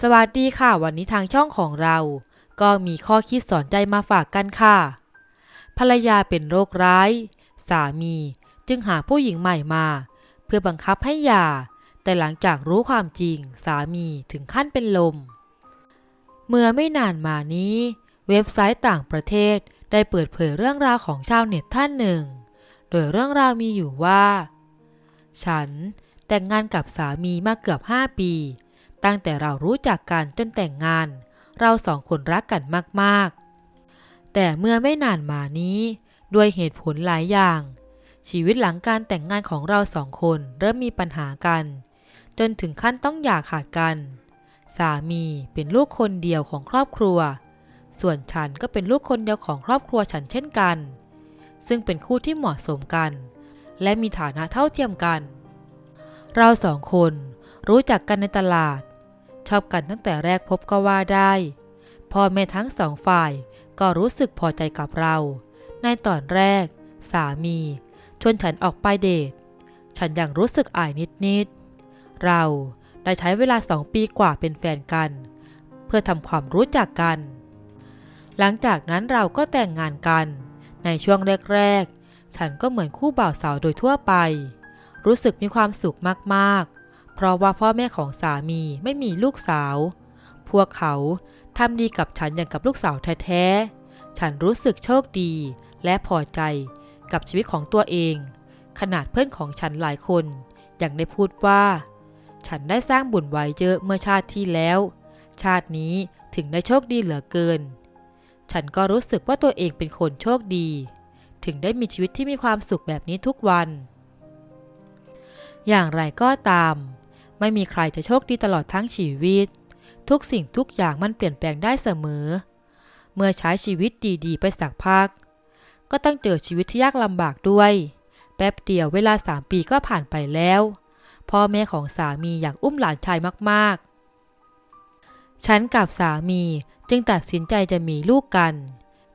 สวัสดีค่ะ วันนี้ทางช่องของเรา ก็มีข้อคิดสอนใจมาฝากกันค่ะ ภรรยาเป็นโรคร้าย สามีจึงหาผู้หญิงใหม่มา เพื่อบังคับให้หย่า แต่หลังจากรู้ความจริง สามีถึงขั้นเป็นลม เมื่อไม่นานมานี้ เว็บไซต์ต่างประเทศได้เปิดเผยเรื่องราวของชาวเน็ตท่านหนึ่ง โดยเรื่องราวมีอยู่ว่า ฉันแต่งงานกับสามีมาเกือบ 5 ปี ตั้งแต่เรารู้จักกันจนแต่งงาน เราสองคนรักกันมากๆ แต่เมื่อไม่นานมานี้ ด้วยเหตุผลหลายอย่าง ชีวิตหลังการแต่งงานของเราสองคนเริ่มมีปัญหากัน จนถึงขั้นต้องหย่าขาดกัน สามีเป็นลูกคนเดียวของครอบครัว ส่วนฉันก็เป็นลูกคนเดียวของครอบครัวฉันเช่นกัน ซึ่งเป็นคู่ที่เหมาะสมกัน และมีฐานะเท่าเทียมกัน เราสองคนรู้จักกันในตลาด ชอบกันตั้งแต่แรกพบก็ว่าได้ พ่อแม่ทั้งสองฝ่ายก็รู้สึกพอใจกับเรา ในตอนแรก สามี ชวนฉันออกไปเดท ฉันยังรู้สึกอายนิดๆ เราได้ใช้เวลาสองปีกว่าเป็นแฟนกัน เพื่อทำความรู้จักกัน หลังจากนั้นเราก็แต่งงานกัน ในช่วงแรก ๆ ฉันก็เหมือนคู่บ่าวสาวโดยทั่วไป รู้สึกมีความสุขมากๆ ราะว่าพ่อแม่ของสามีไม่มีลูกสาว พวกเขาทำดีกับฉันอย่างกับลูกสาวแท้ๆ ฉันรู้สึกโชคดีและพอใจกับชีวิตของตัวเอง ขนาดเพื่อนของฉันหลายคนยังได้พูดว่า ฉันได้สร้างบุญไว้เยอะเมื่อชาติที่แล้ว ชาตินี้ถึงได้โชคดีเหลือเกิน ฉันก็รู้สึกว่าตัวเองเป็นคนโชคดี ถึงได้มีชีวิตที่มีความสุขแบบนี้ทุกวัน อย่างไรก็ตาม ไม่มีใครจะโชคดีตลอดทั้งชีวิต ทุกสิ่งทุกอย่างมันเปลี่ยนแปลงได้เสมอ เมื่อใช้ชีวิตดีๆ ไปสักพัก ก็ต้องเจอชีวิตที่ยากลำบากด้วย แป๊บเดียวเวลาสามปีก็ผ่านไปแล้ว พ่อแม่ของสามีอยากอุ้มหลานชายมากๆ ฉันกับสามีจึงตัดสินใจจะมีลูกกัน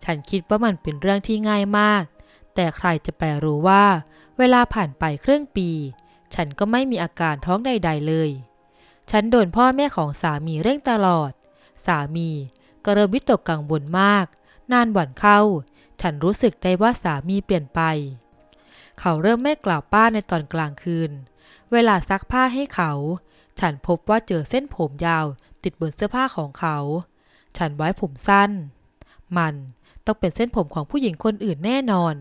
ฉันคิดว่ามันเป็นเรื่องที่ง่ายมาก แต่ใครจะไปรู้ว่า เวลาผ่านไปครึ่งปี ฉันก็ไม่มีอาการท้องใด ๆ เลย ฉันโดนพ่อแม่ของสามีเร่งตลอด สามีก็เริ่มวิตกกังวลมาก นานวันเข้า ฉันรู้สึกได้ว่าสามีเปลี่ยนไป เขาเริ่มไม่กล่าวป้าในตอนกลางคืน เวลาซักผ้าให้เขา ฉันพบว่าเจอเส้นผมยาวติดบนเสื้อผ้าของเขา ฉันไว้ผมสั้น มันต้องเป็นเส้นผมของผู้หญิงคนอื่นแน่นอน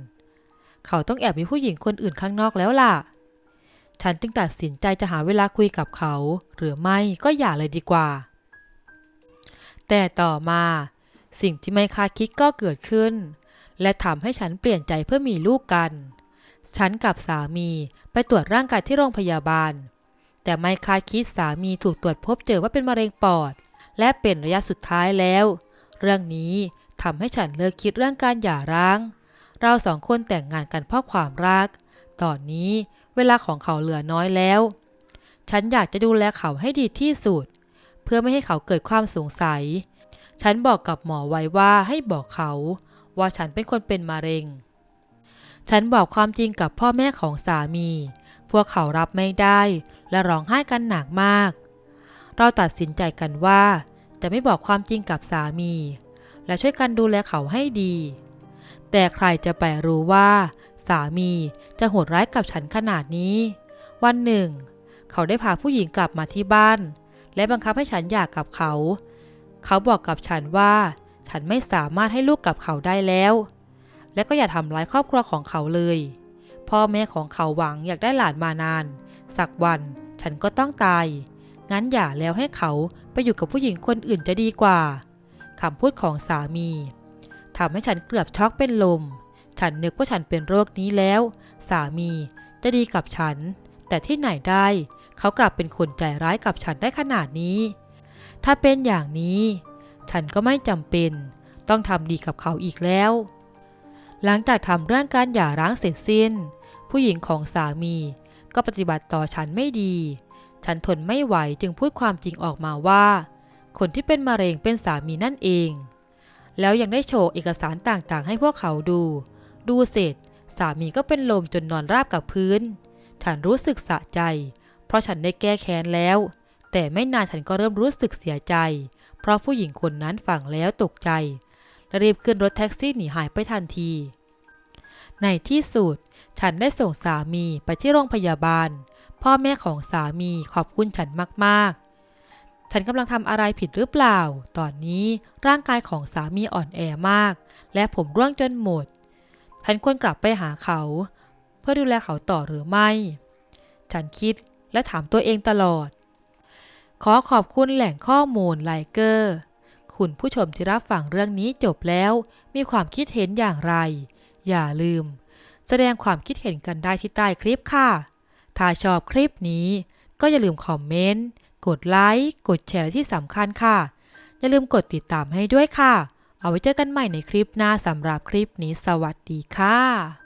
เขาต้องแอบมีผู้หญิงคนอื่นข้างนอกแล้วล่ะ ฉันจึงตัดสินใจจะหาเวลาคุยกับเขา หรือไม่ก็อย่าเลยดีกว่า แต่ต่อมา สิ่งที่ไม่คาดคิดก็เกิดขึ้น และทำให้ฉันเปลี่ยนใจเพื่อมีลูกกัน ฉันกับสามีไปตรวจร่างกายที่โรงพยาบาล แต่ไม่คาดคิดสามีถูกตรวจพบเจอว่าเป็นมะเร็งปอด และเป็นระยะสุดท้ายแล้ว เรื่องนี้ทำให้ฉันเลิกคิดเรื่องการหย่าร้าง เราสองคนแต่งงานกันเพราะความรัก ตอนนี้ เวลาของเขาเหลือน้อยแล้ว ฉันอยากจะดูแลเขาให้ดีที่สุด เพื่อไม่ให้เขาเกิดความสงสัย ฉันบอกกับหมอไว้ว่าให้บอกเขา ว่าฉันเป็นคนเป็นมะเร็ง ฉันบอกความจริงกับพ่อแม่ของสามี พวกเขารับไม่ได้ และร้องไห้กันหนักมาก เราตัดสินใจกันว่า จะไม่บอกความจริงกับสามี และช่วยกันดูแลเขาให้ดี แต่ใครจะไปรู้ว่า สามีจะโหดร้ายกับฉันขนาดนี้ วันหนึ่ง เขาได้พาผู้หญิงกลับมาที่บ้าน และบังคับให้ฉันหย่ากกับเขา เขาบอกกับฉันว่า ฉันไม่สามารถให้ลูกกับเขาได้แล้ว และก็อย่าทำร้ายครอบครัวของเขาเลย พ่อแม่ของเขาหวังอยากได้หลานมานาน สักวันฉันก็ต้องตาย งั้นอย่าแล้วให้เขาไปอยู่กับผู้หญิงคนอื่นจะดีกว่าคำพูดของสามีทำให้ฉันเกือบช็อกเป็นลม ฉันนึกว่าฉันเป็นโรคนี้แล้ว สามีจะดีกับฉัน แต่ที่ไหนได้ เขากลับเป็นคนใจร้ายกับฉันได้ขนาดนี้ ถ้าเป็นอย่างนี้ ฉันก็ไม่จำเป็น ต้องทำดีกับเขาอีกแล้ว หลังจากทำเรื่องการหย่าร้างเสร็จสิ้น ผู้หญิงของสามี ก็ปฏิบัติต่อฉันไม่ดี ฉันทนไม่ไหวจึงพูดความจริงออกมาว่า คนที่เป็นมะเร็งเป็นสามีนั่นเอง แล้วยังได้โชว์เอกสารต่างๆ ให้พวกเขาดู ดูเสร็จ สามีก็เป็นลมจนนอนราบกับพื้น ฉันรู้สึกสะใจ เพราะฉันได้แก้แค้นแล้ว แต่ไม่นานฉันก็เริ่มรู้สึกเสียใจ เพราะผู้หญิงคนนั้นฟังแล้วตกใจและรีบขึ้นรถแท็กซี่หนีหายไปทันที ในที่สุด ฉันได้ส่งสามีไปที่โรงพยาบาล พ่อแม่ของสามีขอบคุณฉันมากๆ ฉันกำลังทำอะไรผิดหรือเปล่า ตอนนี้ร่างกายของสามีอ่อนแอมาก และผมร่วงจนหมด ฉันควรกลับไปหาเขา เพื่อดูแลเขาต่อหรือไม่ ฉันคิดและถามตัวเองตลอด ขอขอบคุณแหล่งข้อมูลไลเกอร์ คุณผู้ชมที่รับฟังเรื่องนี้จบแล้ว มีความคิดเห็นอย่างไร อย่าลืม แสดงความคิดเห็นกันได้ที่ใต้คลิปค่ะ ถ้าชอบคลิปนี้ ก็อย่าลืมคอมเมนต์ กดไลค์ กดแชร์และที่สำคัญค่ะ อย่าลืมกดติดตามให้ด้วยค่ะ เอาไว้เจอกันใหม่ในคลิปหน้าสำหรับคลิปนี้สวัสดีค่ะ